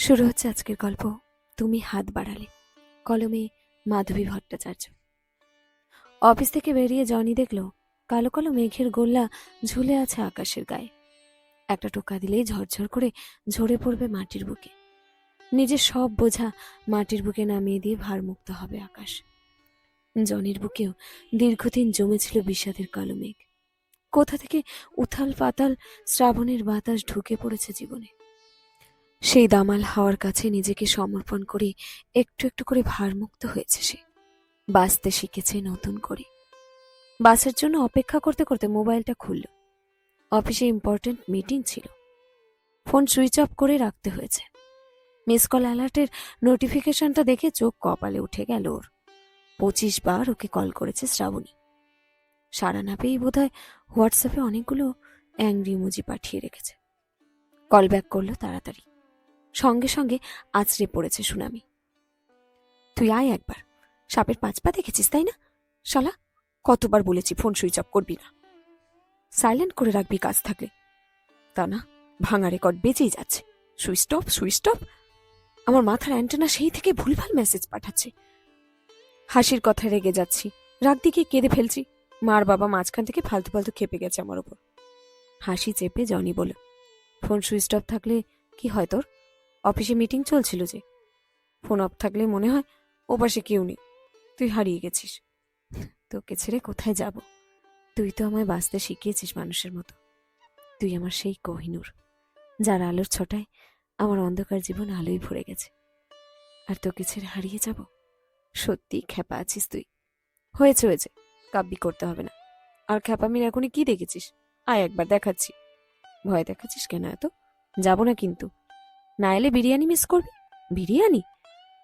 শুরু হচ্ছে আজকের গল্প। তুমি হাত বাড়ালে। কলমে মাধবী ভট্টাচার্য। অফিস থেকে বেরিয়ে জনি দেখল, কালো কালো মেঘের গোল্লা ঝুলে আছে আকাশের গায়ে। একটা টোকা দিলেই ঝরঝর করে ঝরে পড়বে মাটির বুকে। নিজের সব বোঝা মাটির বুকে নামিয়ে দিয়ে ভারমুক্ত হবে আকাশ। জনির বুকেও দীর্ঘদিন জমেছিল বিষাদের কালো মেঘ। কোথা থেকে উথাল পাতাল শ্রাবণের বাতাস ঢুকে পড়েছে জীবনে। সেই দামাল হাওয়ার কাছে নিজেকে সমর্পণ করে একটু একটু করে ভারমুক্ত হয়েছে সে। বাঁচতে শিখেছে নতুন করে। বাসের জন্য অপেক্ষা করতে করতে মোবাইলটা খুলল। অফিসে ইম্পর্ট্যান্ট মিটিং ছিল। ফোন সুইচ অফ করে রাখতে হয়েছে। মিস কল অ্যালার্টের নোটিফিকেশনটা দেখে চোখ কপালে উঠে গেল ওর। পঁচিশ বার ওকে কল করেছে শ্রাবণী। সারা না পেয়েই বোধহয় হোয়াটসঅ্যাপে অনেকগুলো অ্যাংরি মুজি পাঠিয়ে রেখেছে। কল ব্যাক করল তাড়াতাড়ি। সঙ্গে সঙ্গে আছড়ে পড়েছে সুনামি। তুই আয় একবার। সাপের পাঁচ পা দেখেছিস, তাই না? শালা, কতবার বলেছি ফোন সুইচ অফ করবি না। সাইলেন্ট করে রাখবি কাজ থাকলে। তা না, ভাঙা রেকর্ড বেঁচেই যাচ্ছে। Switch off switch off. আমার মাথার অ্যান্টেনা সেই থেকে ভুলভাল মেসেজ পাঠাচ্ছে। হাসির কথায় রেগে যাচ্ছি। রাগ দিকে কেঁদে ফেলছি। মার বাবা মাঝখান থেকে ফালতু ফালতু খেপে গেছে আমার ওপর। হাসি চেপে জনি বলে, ফোন সুইচ অফ থাকলে কি হয় তোর? অফিসে মিটিং চলছিল যে। ফোন অফ থাকলে মনে হয় ও পাশে কেউ নেই। তুই হারিয়ে গেছিস। তোকে ছেড়ে কোথায় যাব? তুই তো আমায় বাঁচতে শিখিয়েছিস মানুষের মতো। তুই আমার সেই কহিনুর যার আলোর ছটায় আমার অন্ধকার জীবন আলোয় ভরে গেছে। আর তোকে ছেড়ে হারিয়ে যাব? সত্যি খ্যাপা আছিস তুই। হয়েছে হয়েছে। কাব্যি করতে হবে না। আর খ্যাপামির এখনই কি দেখেছিস? আয় একবার দেখাচ্ছি। ভয় দেখাচ্ছিস কেন এত? যাব না কিন্তু। না এলে বিরিয়ানি মিস করবি? বিরিয়ানি?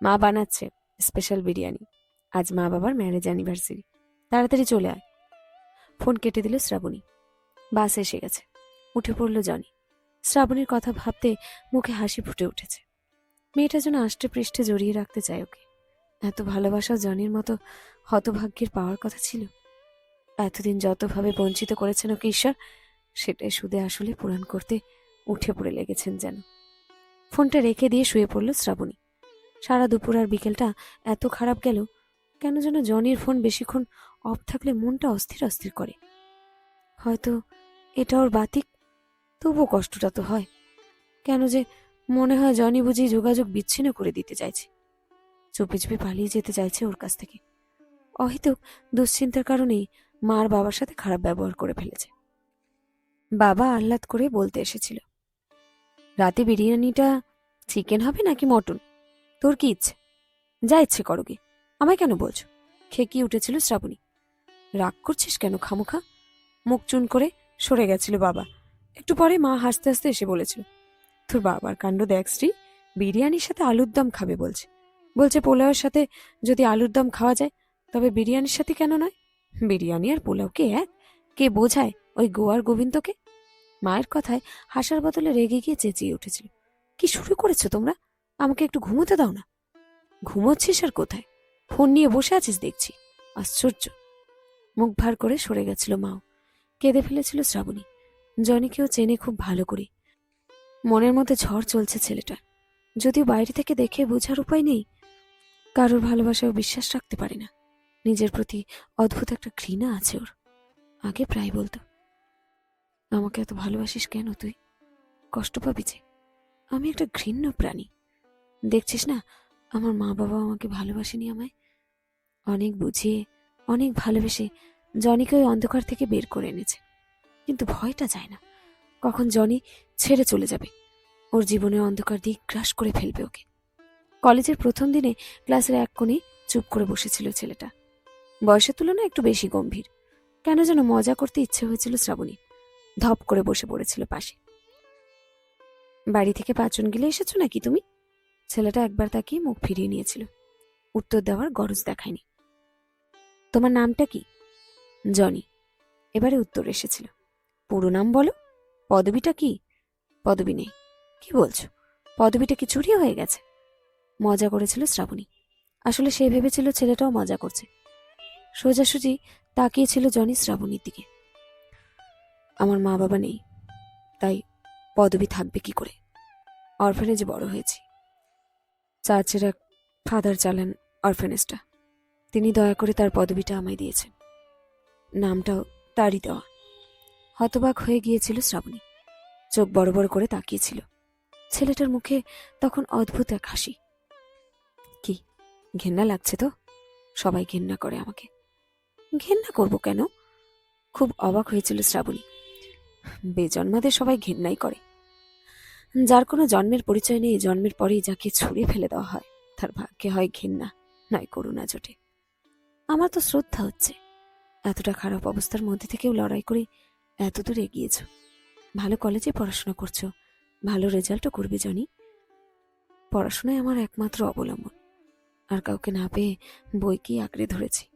মা বানাচ্ছে স্পেশাল বিরিয়ানি। আজ মা বাবার ম্যারেজ অ্যানিভার্সারি তাড়াতাড়ি চলে আয়। ফোন কেটে দিল শ্রাবণী। বাস এসে গেছে। উঠে পড়ল জনি। শ্রাবণীর কথা ভাবতে মুখে হাসি ফুটে উঠেছে। মেয়েটা যেন আষ্টে পৃষ্ঠে জড়িয়ে রাখতে চায় ওকে। এত ভালোবাসা জনির মতো হতভাগ্যের পাওয়ার কথা ছিল। এতদিন যতভাবে বঞ্চিত করেছেন ওকে ঈশ্বর, সেটাই সুদে আসলে পূরণ করতে উঠে পড়ে লেগেছেন যেন। ফোনটা রেখে দিয়ে শুয়ে পড়ল শ্রাবণী। সারা দুপুর আর বিকেলটা এত খারাপ গেল, কেন যেন জনির ফোন বেশিক্ষণ অফ থাকলে মনটা অস্থির অস্থির করে। হয়তো এটা ওর বাতিক, তবুও কষ্টটা তো হয়। কেন যে মনে হয় জনি বুঝি যোগাযোগ বিচ্ছিন্ন করে দিতে চাইছে। চুপি চুপি পালিয়ে যেতে চাইছে ওর কাছ থেকে। অহেতুক দুশ্চিন্তার কারণেই মার বাবার সাথে খারাপ ব্যবহার করে ফেলেছে। বাবা আহ্লাদ করে বলতে এসেছিল রাতে বিরিয়ানিটা চিকেন হবে নাকি মটন? তোর কি ইচ্ছে? যা ইচ্ছে করো গে আমায় কেন বলছো খেকিয়ে উঠেছিল শ্রাবণী। রাগ করছিস কেন খামুখা? মুখ চুন করে সরে গেছিল বাবা। একটু পরে মা হাসতে হাসতে এসে বলেছিল, তোর বাবার কাণ্ড দেখ শ্রী বিরিয়ানির সাথে আলুর দম খাবে বলছে। বলছে, পোলাওয়ের সাথে যদি আলুর দম খাওয়া যায়, তবে বিরিয়ানির সাথে কেন নয়? বিরিয়ানি আর পোলাও কে এক? কে বোঝায় ওই গোয়ার গোবিন্দকে? মায়ের কথায় হাসার বদলে রেগে গিয়ে চেঁচিয়ে উঠেছিল কি শুরু করেছ তোমরা? আমাকে একটু ঘুমোতে দাও না। ঘুমোচ্ছিস আর কোথায়? ফোন নিয়ে বসে আছিস দেখছি। আশ্চর্য। মুখ ভার করে সরে গেছিল মাও। কেঁদে ফেলেছিল শ্রাবণী। জনিকেও চেনে খুব ভালো করে। মনের মধ্যে ঝড় চলছে ছেলেটা। যদিও বাইরে থেকে দেখে বোঝার উপায় নেই। কারোর ভালোবাসাও বিশ্বাস রাখতে পারে না। নিজের প্রতি অদ্ভুত একটা ঘৃণা আছে ওর। আগে প্রায় বলতো আমাকে এত ভালোবাসিস কেন তুই? কষ্ট পাবি যে। আমি একটা ঘৃণ্য প্রাণী। দেখছিস না, আমার মা বাবা আমাকে ভালোবাসেনি আমায়? অনেক বুঝিয়ে, অনেক ভালোবেসে জনিকে ওই অন্ধকার থেকে বের করে এনেছে। কিন্তু ভয়টা যায় না। কখন জনি ছেড়ে চলে যাবে? ওর জীবনের অন্ধকার দিক গ্রাস করে ফেলবে ওকে। কলেজের প্রথম দিনে ক্লাসের এক কোণে চুপ করে বসেছিল ছেলেটা। বয়সের তুলনায় একটু বেশি গম্ভীর। কেন যেন মজা করতে ইচ্ছে হয়েছিল শ্রাবণী। ধপ করে বসে পড়েছিল পাশে। বাড়ি থেকে পাঁচজন গেলে এসেছ নাকি তুমি? ছেলেটা একবার তাকিয়ে মুখ ফিরিয়ে নিয়েছিল। উত্তর দেওয়ার গরজ দেখায়নি। তোমার নামটা কি? জনি। এবারে উত্তর এসেছিল। পুরো নাম বলো। পদবিটা কি? পদবি নেই। কি বলছো? পদবিটা কি চুরি হয়ে গেছে? মজা করেছিল শ্রাবণী। আসলে সে ভেবেছিল ছেলেটাও মজা করছে। সোজাসুজি তাকিয়েছিল জনি শ্রাবণীর দিকে। আমার মা বাবা নেই, তাই পদবি থাকবে কি করে? অরফানেজে বড় হয়েছি। চার্চের এক ফাদার চালান অরফেনেসটা। তিনি দয়া করে তার পদবিটা আমায় দিয়েছেন। নামটাও তারই দেওয়া। হতবাক হয়ে গিয়েছিল শ্রাবণী। চোখ বড় বড় করে তাকিয়েছিল। ছেলেটার মুখে তখন অদ্ভুত এক হাসি। কি, ঘেন্না লাগছে তো? সবাই ঘেন্না করে আমাকে। ঘেন্না করব কেন? খুব অবাক হয়েছিল শ্রাবণী। বেজন্মাদের সবাই ঘেন্নাই করে। যার কোনো জন্মের পরিচয় নেই, জন্মের পরেই যাকে ছুঁড়ে ফেলে দেওয়া হয়, তার ভাগ্যে হয় ঘেন্না, নয় করুণা জোটে। আমার তো শ্রদ্ধা হচ্ছে। এতটা খারাপ অবস্থার মধ্যে থেকেও লড়াই করে এত দূর এগিয়েছ। ভালো কলেজে পড়াশোনা করছ, ভালো রেজাল্টও করবে জনি। পড়াশোনায় আমার একমাত্র অবলম্বন। আর কাউকে না পেয়ে বইকেই আঁকড়ে ধরেছি।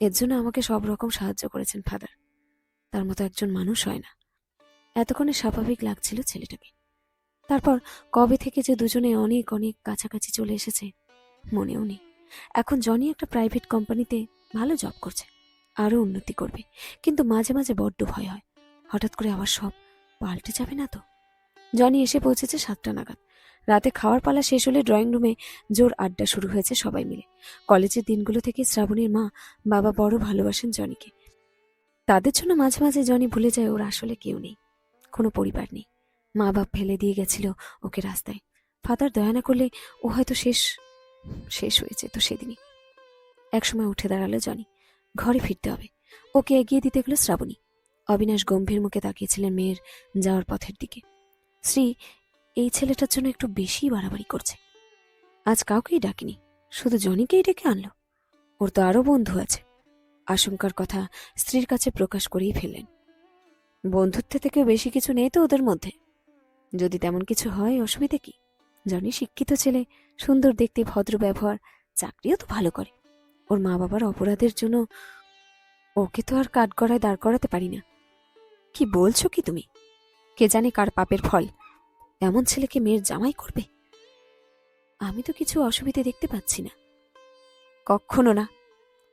এর জন্য আমাকে সব রকম সাহায্য করেছেন ফাদার। তার মতো একজন মানুষ হয় না। এতক্ষণে স্বাভাবিক লাগছিল ছেলেটাকে। তারপর কবে থেকে যে দুজনে অনেক অনেক কাছাকাছি চলে এসেছে, মনেও নেই। এখন জনি একটা প্রাইভেট কোম্পানিতে ভালো জব করছে, আরও উন্নতি করবে। কিন্তু মাঝে মাঝে বড্ড ভয় হয়। হঠাৎ করে আবার সব পাল্টে যাবে না তো? জনি এসে পৌঁছেছে সাতটা নাগাদ। রাতে খাওয়ার পালা শেষ হলে ড্রয়িং রুমে জোর আড্ডা শুরু হয়েছে সবাই মিলে। কলেজের দিনগুলো থেকে শ্রাবণীর মা বাবা বড় ভালোবাসেন জনিকে। তাদের জন্য মাঝে মাঝে জনি ভুলে যায় ওর আসলে কেউ নেই। কোনো পরিবার নেই। মা বাপ ফেলে দিয়ে গেছিল ওকে রাস্তায়। ফাদার দয়া না করলে ও হয়তো শেষ শেষ হয়েছে তো সেদিনই। একসময় উঠে দাঁড়াল জনি। ঘরে ফিরতে হবে। ওকে এগিয়ে দিতে গেল শ্রাবণী। অবিনাশ গম্ভীর মুখে তাকিয়েছিলেন মেয়ের যাওয়ার পথের দিকে। শ্রী, এই ছেলেটার জন্য একটু বেশি বাড়াবাড়ি করছে। আজ কাউকেই ডাকিনি, শুধু জনিকেই ডেকে আনলো। ওর তো আরও বন্ধু আছে। আশঙ্কার কথা স্ত্রীর কাছে প্রকাশ করেই ফেললেন। বন্ধুত্ব থেকে বেশি কিছু নেই তো ওদের মধ্যে। যদি তেমন কিছু হয়, অসুবিধে কি? জনি শিক্ষিত ছেলে, সুন্দর দেখতে, ভদ্র ব্যবহার, চাকরিও তো ভালো করে। ওর মা বাবার অপরাধের জন্য ওকে তো আর কাঠগড়ায় দাঁড় করাতে পারি না। কি বলছো কি তুমি? কে জানে কার পাপের ফল। এমন ছেলেকে মেয়ের জামাই করবে। আমি তো কিছু অসুবিধে দেখতে পাচ্ছি না। কখনো না।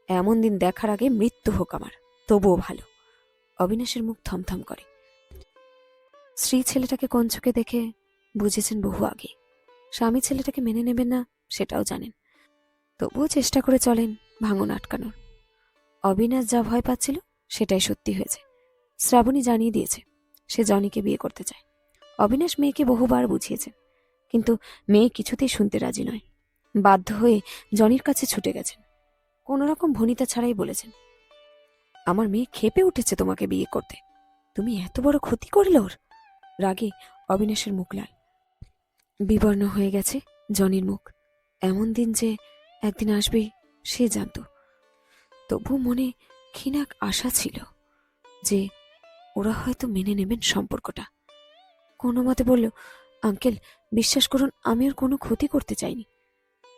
এমন দিন দেখার আগে মৃত্যু হোক আমার, তবুও ভালো। অবিনাশের মুখ থমথম করে। স্ত্রী ছেলেটাকে কোন চোখে দেখে বুঝেছেন বহু আগে। স্বামী ছেলেটাকে মেনে নেবেন না, সেটাও জানেন। তবুও চেষ্টা করে চলেন ভাঙন আটকানোর। অবিনাশ যা ভয় পাচ্ছিল, সেটাই সত্যি হয়েছে। শ্রাবণী জানিয়ে দিয়েছে, সে জনিকে বিয়ে করতে চায়। অবিনাশ মেয়েকে বহুবার বুঝিয়েছে, কিন্তু মেয়ে কিছুতেই শুনতে রাজি নয়। বাধ্য হয়ে জনির কাছে ছুটে গেছেন। কোনোরকম ভনিতা ছাড়াই বলেছেন আমার মেয়ে খেপে উঠেছে তোমাকে বিয়ে করতে। তুমি এত বড় ক্ষতি করলে ওর? রাগে অবিনাশের মুখ লাল। বিবর্ণ হয়ে গেছে জনির মুখ। এমন দিন যে একদিন আসবে, সে জানত। তবু মনে ক্ষীণাক আশা ছিল যে ওরা হয়তো মেনে নেবেন সম্পর্কটা। কোনো মতে বলল, আঙ্কেল, বিশ্বাস করুন, আমি আর কোনো ক্ষতি করতে চাইনি।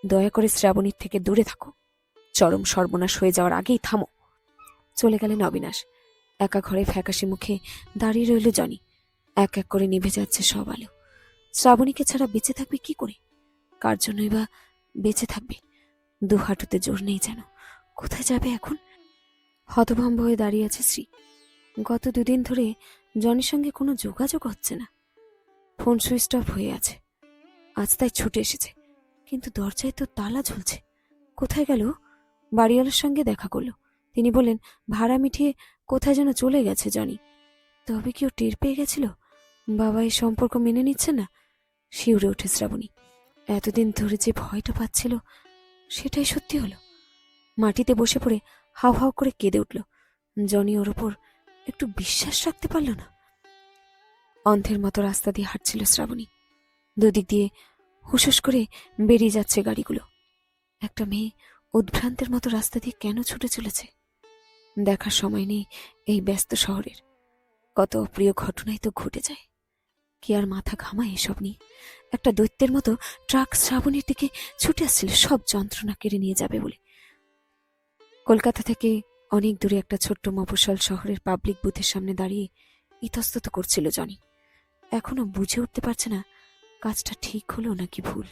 দয়া করে শ্রাবণীর থেকে দূরে থাকো। চরম সর্বনাশ হয়ে যাওয়ার আগেই থামো। চলে গেলেন অবিনাশ। একা ঘরে ফ্যাকাশি মুখে দাঁড়িয়ে রইল জনি। এক এক করে নিভে যাচ্ছে সব আলো। শ্রাবণীকে ছাড়া বেঁচে থাকবে কি করে? কার জন্যই বা বেঁচে থাকবে? দু হাঁটুতে জোর নেই যেন। কোথায় যাবে এখন? হতভম্ব হয়ে দাঁড়িয়ে আছে শ্রী। গত দুদিন ধরে জনির সঙ্গে কোনো যোগাযোগ হচ্ছে না। ফোন সুইচ অফ হয়ে আছে। আজ তাই ছুটে এসেছে। কিন্তু দরজায় তো তালা ঝুলছে। কোথায় গেল? বাড়িওয়ালার সঙ্গে দেখা করল। তিনি বললেন, ভাড়া মিটিয়ে কোথায় যেন চলে গেছে, জনি। তবে কি ও টের পেয়ে গেছিল? বাবা এই সম্পর্ক মেনে নিচ্ছে না? শিউরে ওঠে শ্রাবণী। এতদিন ধরে যে ভয়টা পাচ্ছিল, সেটাই সত্যি হলো। মাটিতে বসে পড়ে হাও হাও করে কেঁদে উঠল। জনি ওর ওপর একটু বিশ্বাস রাখতে পারল না। অন্ধের মতো রাস্তা দিয়ে হাঁটছিল শ্রাবণী। দুদিক দিয়ে হুসুস করে বেরিয়ে যাচ্ছে গাড়িগুলো। একটা মেয়ে উদ্ভ্রান্তের মতো রাস্তা দিয়ে কেন ছুটে চলেছে? দেখার সময় নেই এই ব্যস্ত শহরের। কত অপ্রিয় ঘটনাই তো ঘটে যায়। কি আর মাথা ঘামায় এসব নিয়ে? একটা দৈত্যের মতো ট্রাক শ্রাবণীর দিকে ছুটে আসছিল, সব যন্ত্রণা কেড়ে নিয়ে যাবে বলে। কলকাতা থেকে অনেক দূরে একটা ছোট্ট মফসল শহরের পাবলিক বুথের সামনে দাঁড়িয়ে ইতস্তত করছিল জনি। এখনও বুঝে উঠতে পারছে না, কাজটা ঠিক হলো নাকি ভুল।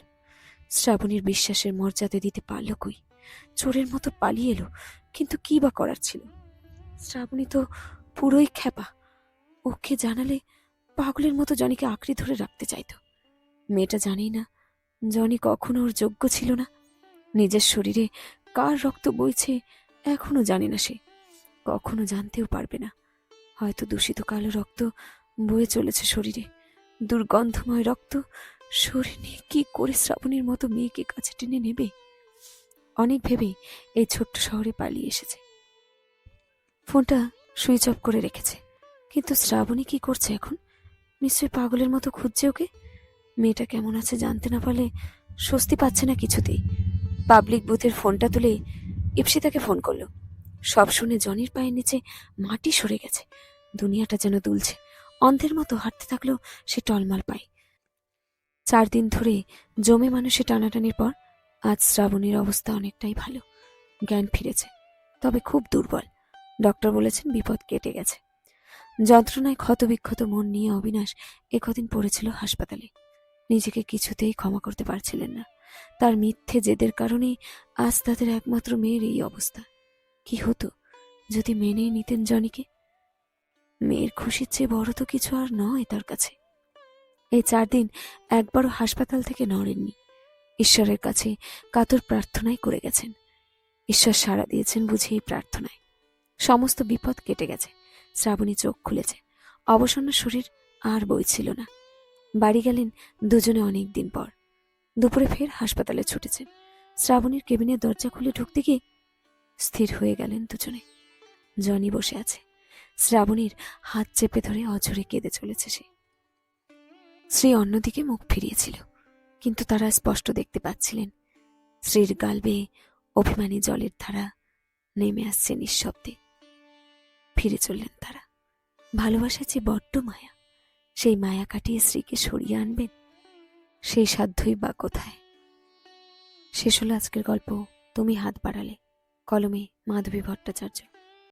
শ্রাবণীর বিশ্বাসের মর্যাদা দিতে পারল কই? চোরের মতো পালিয়ে এলো, কিন্তু কি বা করার ছিল? শ্রাবণী তো পুরোই খ্যাপা। ওকে জানালে পাগলের মতো জনিকে আঁকড়ে ধরে রাখতে চাইত। মেয়েটা জানেই না, জনি কখনো ওর যোগ্য ছিল না। নিজের শরীরে কার রক্ত বইছে, এখনও জানে না সে। কখনো জানতেও পারবে না। হয়তো দূষিত কালো রক্ত বয়ে চলেছে শরীরে। দুর্গন্ধময় রক্ত শরীর নিয়ে কি করে শ্রাবণীর মতো মেয়েকে কাছে টেনে নেবে? অনেক ভেবে এই ছোট্ট শহরে পালিয়ে এসেছে। ফোনটা সুইচ অফ করে রেখেছে। কিন্তু শ্রাবণী কি করছে এখন? নিশ্চয়ই পাগলের মতো খুঁজছে ওকে? মেয়েটা কেমন আছে জানতে না পারলে স্বস্তি পাচ্ছে না কিছুতেই। পাবলিক বুথের ফোনটা তুলে ইপসিতাকে ফোন করল। সব শুনে জনির পায়ের নিচে মাটি সরে গেছে। দুনিয়াটা যেন দুলছে। অন্ধের মতো হাঁটতে থাকল সে টলমাল পায়। চার দিন ধরে জমে মানুষে টানাটানির পর আজ শ্রাবণীর অবস্থা অনেকটাই ভালো। জ্ঞান ফিরেছে, তবে খুব দুর্বল। ডক্টর বলেছেন বিপদ কেটে গেছে। যন্ত্রণায় ক্ষতবিক্ষত মন নিয়ে অবিনাশ একদিন পড়েছিল হাসপাতালে। নিজেকে কিছুতেই ক্ষমা করতে পারছিলেন না। তার মিথ্যে জেদের কারণে আজ তাদের একমাত্র মেয়ের এই অবস্থা। কি হতো যদি মেনে নিতেন জনিকে? মেয়ের খুশির চেয়ে বড় তো কিছু আর নয় তার কাছে। এই চার দিন একবারও হাসপাতাল থেকে নড়েননি। ঈশ্বরের কাছে কাতর প্রার্থনাই করে গেছেন। ঈশ্বর সাড়া দিয়েছেন বুঝে এই প্রার্থনায়। সমস্ত বিপদ কেটে গেছে, শ্রাবণী চোখ খুলেছে। অবসন্ন শরীর আর বইছিল না। বাড়ি গেলেন দুজনে অনেক দিন পর। দুপুরে ফের হাসপাতালে ছুটেছেন। শ্রাবণীর কেবিনের দরজা খুলে ঢুকতে গিয়ে স্থির হয়ে গেলেন দুজনে। জনি বসে আছে। শ্রাবণীর হাত চেপে ধরে অঝরে কেঁদে চলেছে সে। শ্রী অন্যদিকে মুখ ফিরিয়েছিল। কিন্তু তারা স্পষ্ট দেখতে পাচ্ছিলেন। শ্রীর গাল বেয়ে অভিমানী জলের ধারা নেমে আসছে নিঃশব্দে। ফিরে চললেন তারা। ভালোবাসা যে বড্ড মায়া, সেই মায়া কাটিয়ে স্ত্রীকে সরিয়ে আনবেন সেই সাধ্যই বা কোথায়? শেষ হলো আজকের গল্প। তুমি হাত বাড়ালে। কলমে মাধবী ভট্টাচার্য।